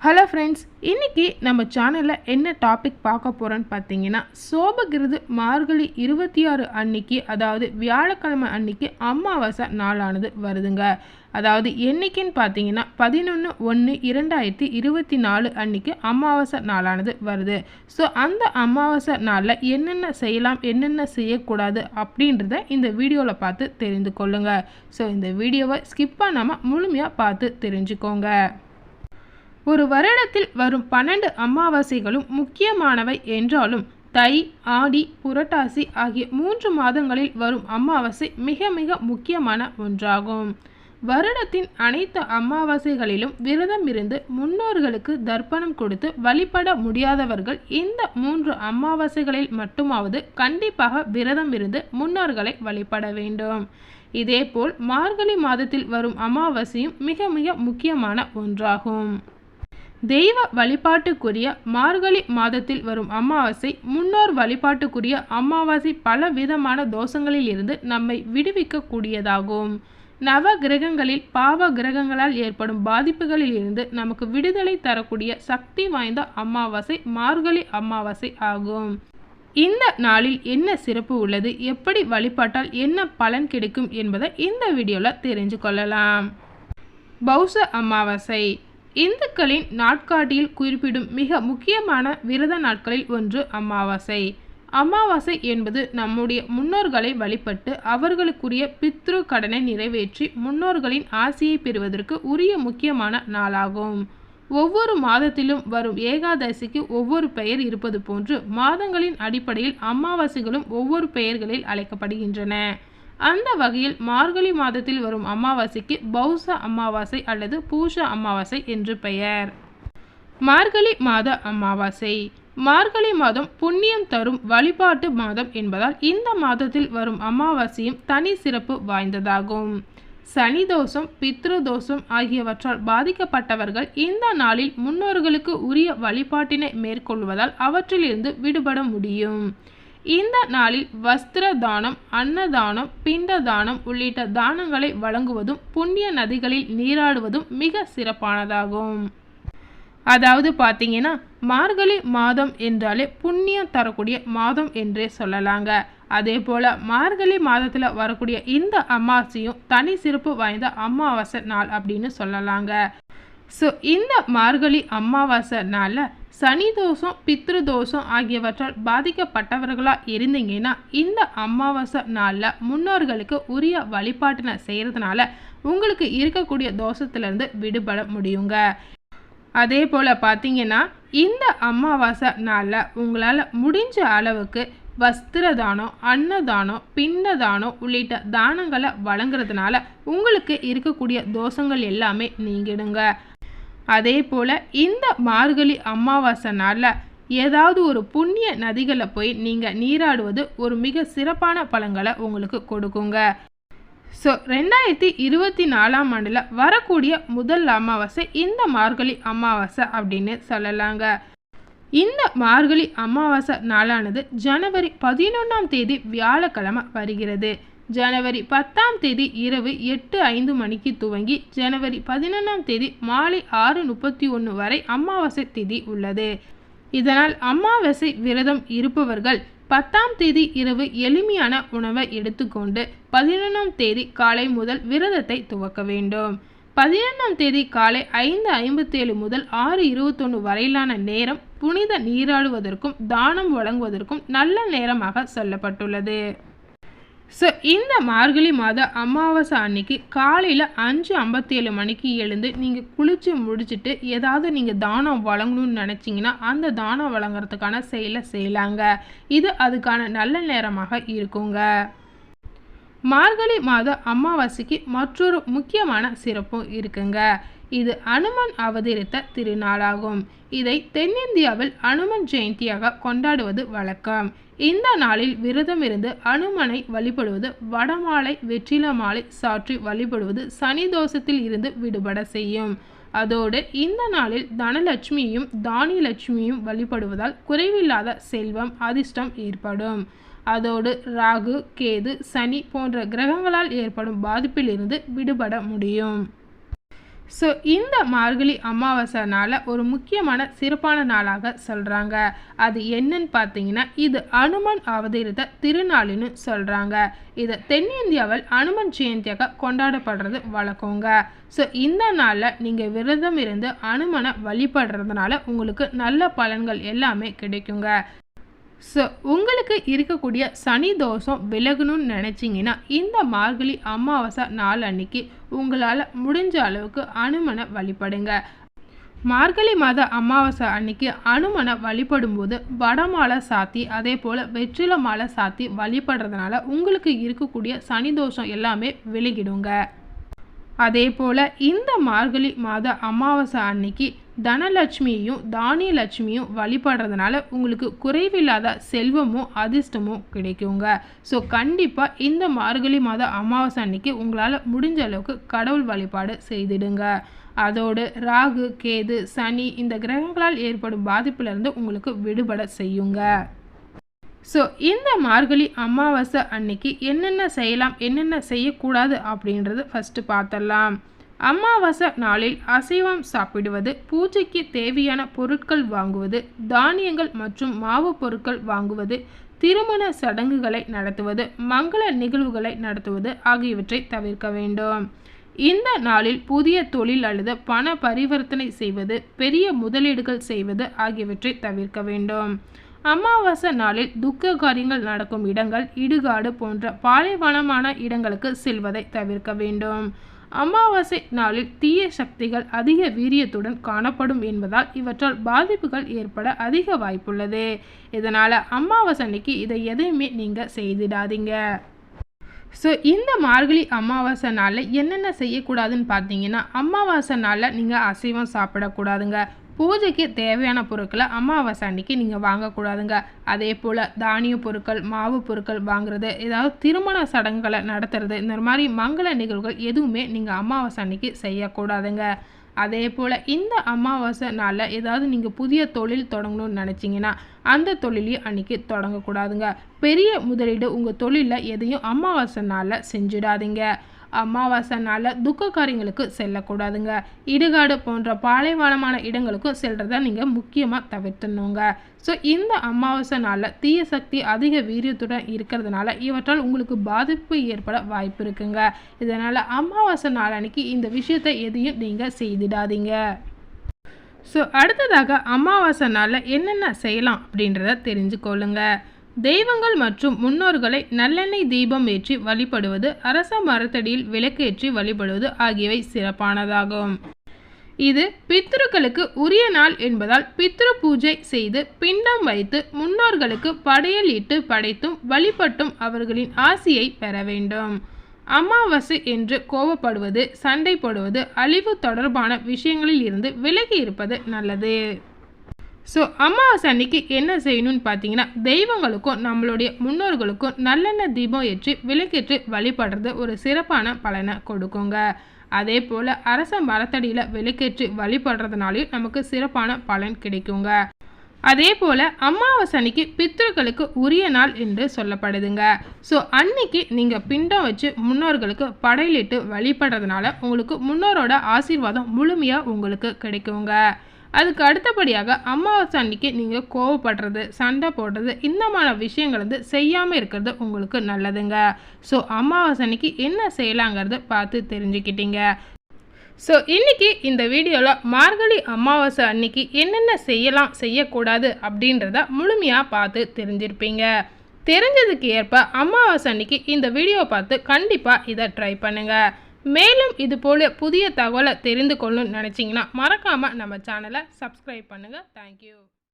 Hello friends இன்றைக்கி நம்ம சேனலில் என்ன டாபிக் பார்க்க போகிறோன்னு பார்த்தீங்கன்னா சோபகிருது மார்கழி இருபத்தி ஆறு அன்னைக்கு அதாவது வியாழக்கிழமை அன்னைக்கு அமாவாசை நாளானது வருதுங்க. அதாவது என்னைக்குன்னு பார்த்தீங்கன்னா பதினொன்று ஒன்று இரண்டாயிரத்தி இருபத்தி நாலு அன்னைக்கு அமாவாசை நாளானது வருது. ஸோ அந்த அமாவாசை நாளில் என்னென்ன செய்யலாம் என்னென்ன செய்யக்கூடாது அப்படின்றத இந்த வீடியோவில் பார்த்து தெரிந்து கொள்ளுங்கள் ஸோ இந்த வீடியோவை ஸ்கிப் பண்ணாமல் முழுமையாக பார்த்து தெரிஞ்சுக்கோங்க. ஒரு வருடத்தில் வரும் பன்னெண்டு அமாவாசைகளும் முக்கியமானவை என்றாலும் தை ஆடி புரட்டாசி ஆகிய மூன்று மாதங்களில் வரும் அமாவாசை மிக மிக முக்கியமான ஒன்றாகும். வருடத்தின் அனைத்து அமாவாசைகளிலும் விரதம் இருந்து முன்னோர்களுக்கு தர்ப்பணம் கொடுத்து வழிபட முடியாதவர்கள் இந்த மூன்று அமாவாசைகளில் மட்டுமாவது கண்டிப்பாக விரதம் இருந்து முன்னோர்களை வழிபட வேண்டும். இதேபோல் மார்கழி மாதத்தில் வரும் அமாவாசையும் மிக மிக முக்கியமான ஒன்றாகும். தெய்வ வழிபாட்டுக்குரிய மார்கழி மாதத்தில் வரும் அமாவாசை முன்னோர் வழிபாட்டுக்குரிய அமாவாசை பல விதமான தோஷங்களில் இருந்து நம்மை விடுவிக்கக்கூடியதாகும். நவ கிரகங்களில் பாவ கிரகங்களால் ஏற்படும் பாதிப்புகளில் இருந்து நமக்கு விடுதலை தரக்கூடிய சக்தி வாய்ந்த அமாவாசை மார்கழி அமாவாசை ஆகும். இந்த நாளில் என்ன சிறப்பு உள்ளது எப்படி வழிபாட்டால் என்ன பலன் கிடைக்கும் என்பதை இந்த வீடியோவில் தெரிஞ்சு கொள்ளலாம் பௌச அமாவாசை. இந்துக்களின் நாட்காட்டியில் குறிப்பிடும் மிக முக்கியமான விரத நாட்களில் ஒன்று அமாவாசை. அமாவாசை என்பது நம்முடைய முன்னோர்களை வழிபட்டு அவர்களுக்குரிய பித்ரு கடனை நிறைவேற்றி முன்னோர்களின் ஆசையை பெறுவதற்கு உரிய முக்கியமான நாளாகும். ஒவ்வொரு மாதத்திலும் வரும் ஏகாதசிக்கு ஒவ்வொரு பெயர் இருப்பது போன்று மாதங்களின் அடிப்படையில் அமாவாசைகளும் ஒவ்வொரு பெயர்களில் அழைக்கப்படுகின்றன. அந்த வகையில் மார்கழி மாதத்தில் வரும் அமாவாசைக்கு பௌச அமாவாசை அல்லது பூஷ அமாவாசை என்று பெயர். மார்கழி மாத அமாவாசை. மார்கழி மாதம் புண்ணியம் தரும் வழிபாட்டு மாதம் என்பதால் இந்த மாதத்தில் வரும் அமாவாசையும் தனி சிறப்பு வாய்ந்ததாகும். சனி தோஷம் பித்ரு தோஷம் ஆகியவற்றால் பாதிக்கப்பட்டவர்கள் இந்த நாளில் முன்னோர்களுக்கு உரிய வழிபாட்டினை மேற்கொள்வதால் அவற்றிலிருந்து விடுபட முடியும். இந்த நாளில் வஸ்திர தானம் அன்னதானம் பிண்ட தானம் உள்ளிட்ட தானங்களை வழங்குவதும் புண்ணிய நதிகளில் நீராடுவதும் மிக சிறப்பானதாகும். அதாவது பார்த்தீங்கன்னா மார்கழி மாதம் என்றாலே புண்ணியம் தரக்கூடிய மாதம் என்றே சொல்லலாங்க. அதே போல் மார்கழி மாதத்தில் வரக்கூடிய இந்த அமாவாசையும் தனி சிறப்பு வாய்ந்த அமாவாசை நாள் அப்படின்னு சொல்லலாங்க. ஸோ இந்த மார்கழி அமாவாசை நாளில் சனி தோஷம் பித்ரு தோஷம் ஆகியவற்றால் பாதிக்கப்பட்டவர்களாக இருந்தீங்கன்னா இந்த அமாவாசை நாளில் முன்னோர்களுக்கு உரிய வழிபாட்டினை செய்கிறதுனால உங்களுக்கு இருக்கக்கூடிய தோஷத்துலேருந்து விடுபட முடியுங்க. அதே போல் பார்த்தீங்கன்னா இந்த அமாவாசை நாளில் உங்களால் முடிஞ்ச அளவுக்கு வஸ்திர தானம் அன்னதானம் பிண்ட தானம் உள்ளிட்ட தானங்களை வழங்குறதுனால உங்களுக்கு இருக்கக்கூடிய தோஷங்கள் எல்லாமே நீங்கிடுங்க. அதே போல் இந்த மார்கழி அமாவாசை நாளில் ஏதாவது ஒரு புண்ணிய நதிகளை போய் நீங்கள் நீராடுவது ஒரு மிக சிறப்பான பலன்களை உங்களுக்கு கொடுக்குங்க. ஸோ ரெண்டாயிரத்தி இருபத்தி நாலாம் ஆண்டில் வரக்கூடிய முதல் அமாவாசை இந்த மார்கழி அமாவாசை அப்படின்னு சொல்லலாங்க. இந்த மார்கழி அமாவாசை நாளானது ஜனவரி பதினொன்றாம் தேதி வியாழக்கிழமை வருகிறது. ஜனவரி பத்தாம் தேதி இரவு எட்டு ஐந்து மணிக்கு துவங்கி ஜனவரி பதினொன்றாம் தேதி மாலை ஆறு முப்பத்தி ஒன்று வரை அமாவாசை திதி உள்ளது. இதனால் அமாவாசை விரதம் இருப்பவர்கள் பத்தாம் தேதி இரவு எளிமையான உணவை எடுத்துக்கொண்டு பதினொன்றாம் தேதி காலை முதல் விரதத்தை துவக்க வேண்டும். பதினொன்றாம் தேதி காலை ஐந்து ஐம்பத்தேழு முதல் ஆறு இருபத்தொன்று வரையிலான நேரம் புனித நீராடுவதற்கும் தானம் வழங்குவதற்கும் நல்ல நேரமாக சொல்லப்பட்டுள்ளது. ஸோ இந்த மார்கழி மாத அமாவாசை அன்னைக்கு காலையில் அஞ்சு ஐம்பத்தேழு மணிக்கு எழுந்து நீங்கள் குளித்து முடிச்சுட்டு ஏதாவது நீங்கள் தானம் வழங்கணும்னு நினச்சிங்கன்னா அந்த தானம் வழங்குறதுக்கான செயலை செய்யலாங்க. இது அதுக்கான நல்ல நேரமாக இருக்குங்க. மார்கழி மாத அமாவாசைக்கு மற்றொரு முக்கியமான சிறப்பும் இருக்குங்க. இது அனுமன் அவதரித்த திருநாளாகும். இதை தென்னிந்தியாவில் அனுமன் ஜெயந்தியாக கொண்டாடுவது வழக்கம். இந்த நாளில் விரதம் இருந்து அனுமனை வழிபடுவது வடமாலை வெற்றில மாலை சாற்றி வழிபடுவது சனி தோஷத்தில் இருந்து விடுபட செய்யும். அதோடு இந்த நாளில் தனலட்சுமியும் தானியலட்சுமியும் வழிபடுவதால் குறைவில்லாத செல்வம் அதிர்ஷ்டம் ஏற்படும். அதோடு ராகு கேது சனி போன்ற கிரகங்களால் ஏற்படும் பாதிப்பிலிருந்து விடுபட முடியும். ஸோ இந்த மார்கழி அமாவாசை நாளை ஒரு முக்கியமான சிறப்பான நாளாக சொல்கிறாங்க அது என்னன்னு பார்த்தீங்கன்னா இது அனுமன் அவதரித்த திருநாளுன்னு சொல்கிறாங்க இது தென்னிந்தியாவில் அனுமன் ஜெயந்தியாக கொண்டாடப்படுறது வழக்கங்க. ஸோ இந்த நாளில் நீங்கள் விரதம் இருந்து அனுமனை வழிபடுறதுனால உங்களுக்கு நல்ல பலன்கள் எல்லாமே கிடைக்குங்க. ஸோ உங்களுக்கு இருக்கக்கூடிய சனி தோஷம் விலகணும்னு நினச்சிங்கன்னா இந்த மார்கழி அமாவாசை நாள் அன்னைக்கு உங்களால் முடிஞ்ச அளவுக்கு அனுமனை வழிபடுங்க. மார்கழி மாத அமாவாசை அன்னைக்கு அனுமனை வழிபடும்போது வடமாலை சாத்தி அதே போல் வெற்றில மாலை சாத்தி வழிபடுறதுனால உங்களுக்கு இருக்கக்கூடிய சனி தோஷம் எல்லாமே விலகிடுங்க. அதே போல் இந்த மார்கழி மாத அமாவாசை அன்னைக்கு தனலட்சுமியையும் தானிய லட்சுமியும் வழிபடுறதுனால உங்களுக்கு குறைவில்லாத செல்வமும் அதிர்ஷ்டமும் கிடைக்குங்க. ஸோ கண்டிப்பாக இந்த மார்கழி மாத அமாவாசை அன்னைக்கு உங்களால் முடிஞ்ச அளவுக்கு கடவுள் வழிபாடு செய்திடுங்க. அதோடு ராகு கேது சனி இந்த கிரகங்களால் ஏற்படும் பாதிப்பிலிருந்து உங்களுக்கு விடுபட செய்யுங்க. ஸோ இந்த மார்கழி அமாவாசை அன்னைக்கு என்னென்ன செய்யலாம் என்னென்ன செய்யக்கூடாது அப்படின்றது ஃபஸ்ட்டு பார்த்துடலாம். அமாவாசை நாளில் அசைவம் சாப்பிடுவது பூஜைக்கு தேவையான பொருட்கள் வாங்குவது தானியங்கள் மற்றும் மாவு பொருட்கள் வாங்குவது திருமண சடங்குகளை நடத்துவது மங்கள நிகழ்வுகளை நடத்துவது ஆகியவற்றை தவிர்க்க வேண்டும். இந்த நாளில் புதிய தொழில் அல்லது பண பரிவர்த்தனை செய்வது பெரிய முதலீடுகள் செய்வது ஆகியவற்றை தவிர்க்க வேண்டும். அமாவாசை நாளில் துக்க காரியங்கள் நடக்கும் இடங்கள் இடுகாடு போன்ற பாலைவனமான இடங்களுக்கு செல்வதை தவிர்க்க வேண்டும். அமாவாசை நாளில் தீய சக்திகள் அதிக வீரியத்துடன் காணப்படும் என்பதால் இவற்றால் பாதிப்புகள் ஏற்பட அதிக வாய்ப்புள்ளது. இதனால் அமாவாசை அன்னைக்கு இதை எதையுமே நீங்கள் செய்திடாதீங்க. ஸோ இந்த மார்கழி அமாவாசை நாளில் என்னென்ன செய்யக்கூடாதுன்னு பார்த்தீங்கன்னா அமாவாசை நாளில் நீங்கள் அசைவம் சாப்பிடக்கூடாதுங்க. பூஜைக்கு தேவையான பொருட்களை அமாவாசை அன்னைக்கு நீங்கள் வாங்கக்கூடாதுங்க. அதே போல் தானிய பொருட்கள் மாவு பொருட்கள் வாங்குறது ஏதாவது திருமண சடங்குகளை நடத்துறது இந்த மாதிரி மங்கள நிகழ்வுகள் எதுவுமே நீங்கள் அமாவாசை அன்னைக்கு செய்யக்கூடாதுங்க. அதே போல் இந்த அமாவாசை நாளில் ஏதாவது நீங்கள் புதிய தொழில் தொடங்கணும்னு நினச்சிங்கன்னா அந்த தொழிலையும் அன்றைக்கி தொடங்கக்கூடாதுங்க. பெரிய முதலீடு உங்கள் தொழிலில் எதையும் அமாவாசை நாளில் செஞ்சிடாதீங்க. அமாவாசை நாளில் துக்கக்காரியங்களுக்கு செல்லக்கூடாதுங்க. இடுகாடு போன்ற பாலைவனமான இடங்களுக்கும் செல்கிறத நீங்கள் முக்கியமாக தவிர்த்துணுங்க ஸோ இந்த அமாவாசை நாளில் தீய சக்தி அதிக வீரியத்துடன் இருக்கிறதுனால இவற்றால் உங்களுக்கு பாதிப்பு ஏற்பட வாய்ப்பு இருக்குங்க. இதனால் அமாவாசை நாளன்னைக்கு இந்த விஷயத்தை எதையும் நீங்கள் செய்திடாதீங்க. ஸோ அடுத்ததாக அமாவாசை நாளில் என்னென்ன செய்யலாம் அப்படின்றத தெரிஞ்சுக்கொள்ளுங்கள் தெய்வங்கள் மற்றும் முன்னோர்களை நல்லெண்ணெய் தீபம் ஏற்றி வழிபடுவது அரச மரத்தடியில் விளக்கேற்றி வழிபடுவது ஆகியவை சிறப்பானதாகும். இது பித்ருக்களுக்கு உரிய நாள் என்பதால் பித்ரு பூஜை செய்து பிண்டம் வைத்து முன்னோர்களுக்கு படையல் இட்டு படைத்தும் வழிபட்டும் அவர்களின் ஆசியை பெற வேண்டும். அமாவாசை என்று கோபப்படுவது சண்டை போடுவது அழிவு தொடர்பான விஷயங்களில் இருந்து விலகி இருப்பது நல்லது. ஸோ அமாவாசை அன்னைக்கு என்ன செய்யணும்னு பார்த்தீங்கன்னா தெய்வங்களுக்கும் நம்மளுடைய முன்னோர்களுக்கும் நல்லெண்ணெய் தீபம் ஏற்றி விளக்கேற்றி வழிபடுறது ஒரு சிறப்பான பலனை கொடுக்குங்க. அதே போல் அரச மரத்தடியில் விளக்கேற்றி வழிபடுறதுனாலையும் நமக்கு சிறப்பான பலன் கிடைக்குங்க. அதே போல் அமாவாசை அன்னைக்கு பித்ருக்களுக்கு உரிய நாள் என்று சொல்லப்படுதுங்க. ஸோ அன்னைக்கு நீங்கள் பிண்டம் வச்சு முன்னோர்களுக்கு படையிலிட்டு வழிபடுறதுனால உங்களுக்கு முன்னோரோட ஆசீர்வாதம் முழுமையாக உங்களுக்கு கிடைக்குங்க. அதுக்கு அடுத்தபடியாக அமாவாசை அன்னைக்கு நீங்கள் கோவப்படுறது சண்டை போடுறது இந்த மாதிரி விஷயங்கள் வந்து செய்யாமல் இருக்கிறது உங்களுக்கு நல்லதுங்க. ஸோ அமாவாசை அன்னைக்கு என்ன செய்யலாங்கிறத பார்த்து தெரிஞ்சுக்கிட்டீங்க. ஸோ இன்றைக்கி இந்த வீடியோவில் மார்கழி அமாவாசை அன்னைக்கு என்னென்ன செய்யலாம் செய்யக்கூடாது அப்படின்றத முழுமையாக பார்த்து தெரிஞ்சிருப்பீங்க. தெரிஞ்சதுக்கு ஏற்ப அமாவாசை அன்னைக்கு இந்த வீடியோ பார்த்து கண்டிப்பாக இதை ட்ரை பண்ணுங்கள் மேலும் இது போல புதிய தகவலை தெரிந்து கொள்ளணும்னு நினச்சிங்கன்னா மறக்காமல் நம்ம சேனலை சப்ஸ்கிரைப் பண்ணுங்கள் தேங்க்யூ